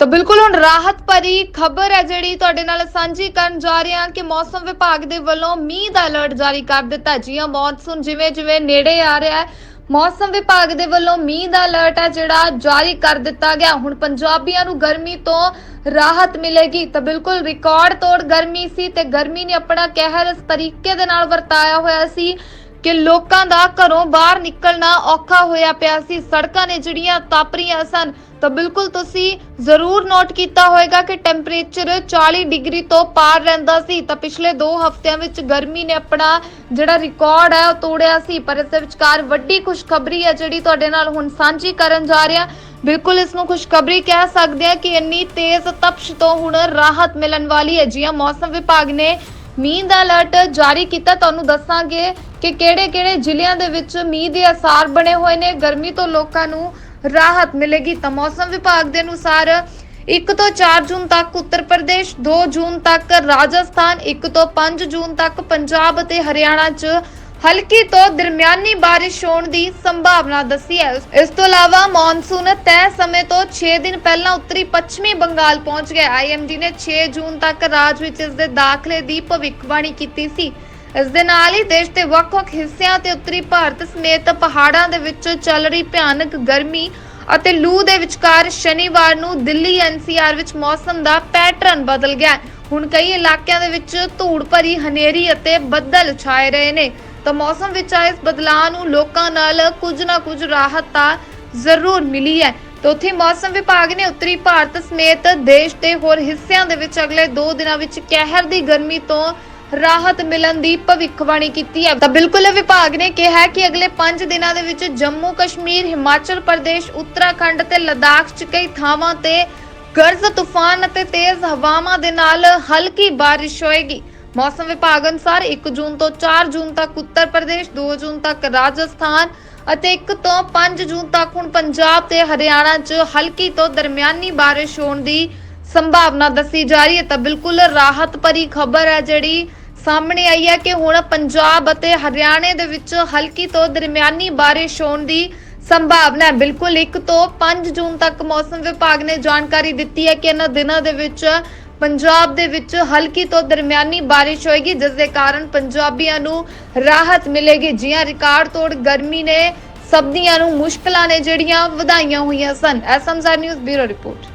ਤਾਂ ਬਿਲਕੁਲ ਹੁਣ ਰਾਹਤ ਭਰੀ ਖਬਰ ਹੈ ਜਿਹੜੀ ਤੁਹਾਡੇ ਨਾਲ ਸਾਂਝੀ ਕਰਨ ਜਾ ਰਹੇ ਹਾਂ ਕਿ ਮੌਸਮ ਵਿਭਾਗ ਦੇ ਵੱਲੋਂ ਮੀਂਹ ਦਾ ਅਲਰਟ ਜਾਰੀ ਕਰ ਦਿੱਤਾ ਜੀ ਹਾਂ, ਮੌਨਸੂਨ ਜਿਵੇਂ ਜਿਵੇਂ ਨੇੜੇ ਆ ਰਿਹਾ ਹੈ, ਮੌਸਮ ਵਿਭਾਗ ਦੇ ਵੱਲੋਂ ਮੀਂਹ ਦਾ ਅਲਰਟ ਹੈ ਜਿਹੜਾ ਜਾਰੀ ਕਰ ਦਿੱਤਾ ਗਿਆ। ਹੁਣ ਪੰਜਾਬੀਆਂ ਨੂੰ ਗਰਮੀ ਤੋਂ ਰਾਹਤ ਮਿਲੇਗੀ ਤਾਂ ਬਿਲਕੁਲ ਰਿਕਾਰਡ ਤੋੜ ਗਰਮੀ ਸੀ ਤੇ ਗਰਮੀ ਨੇ ਆਪਣਾ ਕਹਿਰ ਇਸ ਤਰੀਕੇ ਦੇ ਨਾਲ ਵਰਤਾਇਆ ਹੋਇਆ ਸੀ ਕਿ ਲੋਕਾਂ ਦਾ ਘਰੋਂ ਬਾਹਰ ਨਿਕਲਣਾ ਔਖਾ ਹੋਇਆ ਪਿਆ ਸੀ। ਸੜਕਾਂ ਨੇ ਜਿਹੜੀਆਂ ਤਪ ਰਹੀਆਂ ਸਨ, ਤਾਂ ਬਿਲਕੁਲ ਤੁਸੀਂ ਜ਼ਰੂਰ ਨੋਟ ਕੀਤਾ ਹੋਵੇਗਾ ਕਿ ਟੈਂਪਰੇਚਰ 40 ਡਿਗਰੀ ਤੋਂ ਪਾਰ ਰਹਿੰਦਾ ਸੀ। ਤਾਂ ਪਿਛਲੇ 2 ਹਫ਼ਤਿਆਂ ਵਿੱਚ ਗਰਮੀ ਨੇ ਆਪਣਾ ਜਿਹੜਾ ਰਿਕਾਰਡ ਹੈ, ਉਹ ਤੋੜਿਆ ਸੀ। ਪਰ ਇਸ ਦੇ ਵਿਚਕਾਰ ਵੱਡੀ ਖੁਸ਼ਖਬਰੀ ਹੈ, ਜਿਹੜੀ ਤੁਹਾਡੇ ਨਾਲ ਹੁਣ ਸਾਂਝੀ ਕਰਨ ਜਾ ਰਿਹਾ। ਬਿਲਕੁਲ ਇਸ ਨੂੰ ਖੁਸ਼ਖਬਰੀ ਕਹਿ ਸਕਦੇ ਹਾਂ ਕਿ ਇੰਨੀ ਤੇਜ਼ ਤਪਸ਼ ਤੋਂ ਹੁਣ ਰਾਹਤ ਮਿਲਣ ਵਾਲੀ ਹੈ। ਜੀ ਹਾਂ ਮੌਸਮ ਵਿਭਾਗ ਨੇ ਮੀਂਹ ਦਾ ਅਲਰਟ ਜਾਰੀ ਕੀਤਾ, ਤੁਹਾਨੂੰ ਦੱਸਾਂਗੇ ਕਿ ਕਿਹੜੇ-ਕਿਹੜੇ ਜ਼ਿਲ੍ਹਿਆਂ ਦੇ ਵਿੱਚ ਮੀਂਹ ਦੇ ਅਸਾਰ ਬਣੇ ਹੋਏ ਨੇ। ਗਰਮੀ ਤੋਂ ਲੋਕਾਂ ਨੂੰ ਰਾਹਤ ਮਿਲੇਗੀ ਤਾਂ ਮੌਸਮ ਵਿਭਾਗ ਦੇ ਅਨੁਸਾਰ 1 ਤੋਂ 4 ਜੂਨ ਤੱਕ ਉੱਤਰ ਪ੍ਰਦੇਸ਼ 2 ਜੂਨ ਤੱਕ ਰਾਜਸਥਾਨ 1 ਤੋਂ 5 ਜੂਨ ਤੱਕ ਪੰਜਾਬ ਅਤੇ ਹਰਿਆਣਾ 'ਚ ਹਲਕੀ ਤੋਂ ਦਰਮਿਆਨੀ ਬਾਰਿਸ਼ ਹੋਣ ਦੀ ਸੰਭਾਵਨਾ ਦੱਸੀ ਹੈ। ਇਸ ਤੋਂ ਇਲਾਵਾ ਮੌਨਸੂਨ ਤੈਅ ਸਮੇਂ ਤੋਂ 6 ਦਿਨ ਪਹਿਲਾਂ ਉੱਤਰੀ ਪੱਛਮੀ ਬੰਗਾਲ ਪਹੁੰਚ ਗਿਆ। ਆਈਐਮਡੀ ਨੇ 6 ਜੂਨ ਤੱਕ ਰਾਜ ਵਿੱਚ ਇਸ ਦੇ ਦਾਖਲੇ ਦੀ ਭਵਿੱਖਬਾਣੀ ਕੀਤੀ ਸੀ। ਇਸ ਦੇ ਨਾਲ ਹੀ ਦੇਸ਼ ਦੇ ਵੱਖ-ਵੱਖ ਹਿੱਸਿਆਂ ਤੇ ਉੱਤਰੀ ਭਾਰਤ ਸਮੇਤ ਪਹਾੜਾਂ ਦੇ ਵਿੱਚ ਚੱਲ ਰਹੀ ਭਿਆਨਕ ਗਰਮੀ ਅਤੇ ਲੂ ਦੇ ਵਿਚਕਾਰ ਸ਼ਨੀਵਾਰ ਨੂੰ ਦਿੱਲੀ ਐਨਸੀਆਰ ਵਿੱਚ ਮੌਸਮ ਦਾ ਪੈਟਰਨ ਬਦਲ ਗਿਆ ਹੁਣ ਕਈ ਇਲਾਕਿਆਂ ਦੇ ਵਿੱਚ ਧੂੜ ਭਰੀ ਹਨੇਰੀ ਅਤੇ ਬੱਦਲ ਛਾਏ ਰਹੇ ਨੇ। ਤਾਂ ਮੌਸਮ ਵਿੱਚ ਆਏ ਇਸ ਬਦਲਾਅ ਨੂੰ ਲੋਕਾਂ ਨਾਲ ਕੁਝ ਨਾ ਕੁਝ ਰਾਹਤ ਤਾਂ ਜ਼ਰੂਰ ਮਿਲੀ ਹੈ। ਤੇ ਉੱਥੇ ਮੌਸਮ ਵਿਭਾਗ ਨੇ ਉੱਤਰੀ ਭਾਰਤ ਸਮੇਤ ਦੇਸ਼ ਦੇ ਹੋਰ ਹਿੱਸਿਆਂ ਦੇ ਵਿੱਚ ਅਗਲੇ 2 ਦਿਨਾਂ ਵਿੱਚ ਕਹਿਰ ਦੀ ਗਰਮੀ ਤੋਂ ਰਾਹਤ ਮਿਲਣ ਦੀ ਭਵਿੱਖਬਾਣੀ ਕੀਤੀ ਹੈ। ਤਾਂ ਬਿਲਕੁਲ ਵਿਭਾਗ ਨੇ ਕਿਹਾ ਹੈ ਕਿ ਅਗਲੇ 5 ਦਿਨਾਂ ਦੇ ਵਿੱਚ ਜੰਮੂ ਕਸ਼ਮੀਰ, ਹਿਮਾਚਲ ਪ੍ਰਦੇਸ਼, ਉੱਤਰਾਖੰਡ ਤੇ ਲਦਾਖ 'ਚ ਕਈ ਥਾਵਾਂ ਤੇ ਗਰਜ, ਤੂਫਾਨ ਅਤੇ ਤੇਜ਼ ਹਵਾਵਾਂ ਦੇ ਨਾਲ ਹਲਕੀ ਬਾਰਿਸ਼ ਹੋਏਗੀ। ਮੌਸਮ ਵਿਭਾਗ ਅਨੁਸਾਰ 1 ਜੂਨ ਤੋਂ 4 ਜੂਨ ਤੱਕ ਉੱਤਰ ਪ੍ਰਦੇਸ਼ 2 ਜੂਨ ਤੱਕ ਰਾਜਸਥਾਨ ਅਤੇ 1 ਤੋਂ 5 ਜੂਨ ਤੱਕ ਹੁਣ ਪੰਜਾਬ ਤੇ ਹਰਿਆਣਾ 'ਚ ਹਲਕੀ ਤੋਂ ਦਰਮਿਆਨੀ ਬਾਰਿਸ਼ ਹੋਣ ਦੀ ਸੰਭਾਵਨਾ ਦੱਸੀ ਜਾ ਰਹੀ ਹੈ। ਤਾਂ ਬਿਲਕੁਲ ਰਾਹਤ ਭਰੀ ਖਬਰ ਹੈ ਜਿਹੜੀ ਸਾਹਮਣੇ ਆਈ ਹੈ ਕਿ ਹੁਣ ਪੰਜਾਬ ਅਤੇ ਹਰਿਆਣੇ ਦੇ ਵਿੱਚ ਹਲਕੀ ਤੋਂ ਦਰਮਿਆਨੀ ਬਾਰਿਸ਼ ਹੋਣ ਦੀ ਸੰਭਾਵਨਾ ਹੈ। ਬਿਲਕੁਲ 1 ਤੋਂ 5 ਜੂਨ ਤੱਕ ਮੌਸਮ ਵਿਭਾਗ ਨੇ ਜਾਣਕਾਰੀ ਦਿੱਤੀ ਹੈ ਕਿ ਇਹਨਾਂ ਦਿਨਾਂ ਦੇ ਵਿੱਚ ਪੰਜਾਬ ਦੇ ਵਿੱਚ ਹਲਕੀ ਤੋਂ ਦਰਮਿਆਨੀ ਬਾਰਿਸ਼ ਹੋਏਗੀ, ਜਿਸ ਦੇ ਕਾਰਨ ਪੰਜਾਬੀਆਂ ਨੂੰ ਰਾਹਤ ਮਿਲੇਗੀ। ਜੀਆਂ ਰਿਕਾਰਡ ਤੋੜ ਗਰਮੀ ਨੇ ਸਬਜ਼ੀਆਂ ਨੂੰ ਮੁਸ਼ਕਲਾਂ ਨੇ ਜਿਹੜੀਆਂ ਵਧਾਈਆਂ ਹੋਈਆਂ ਸਨ। ਐਸਐਮਜ਼ਰ ਨਿਊਜ਼ ਬਿਊਰੋ ਰਿਪੋਰਟ।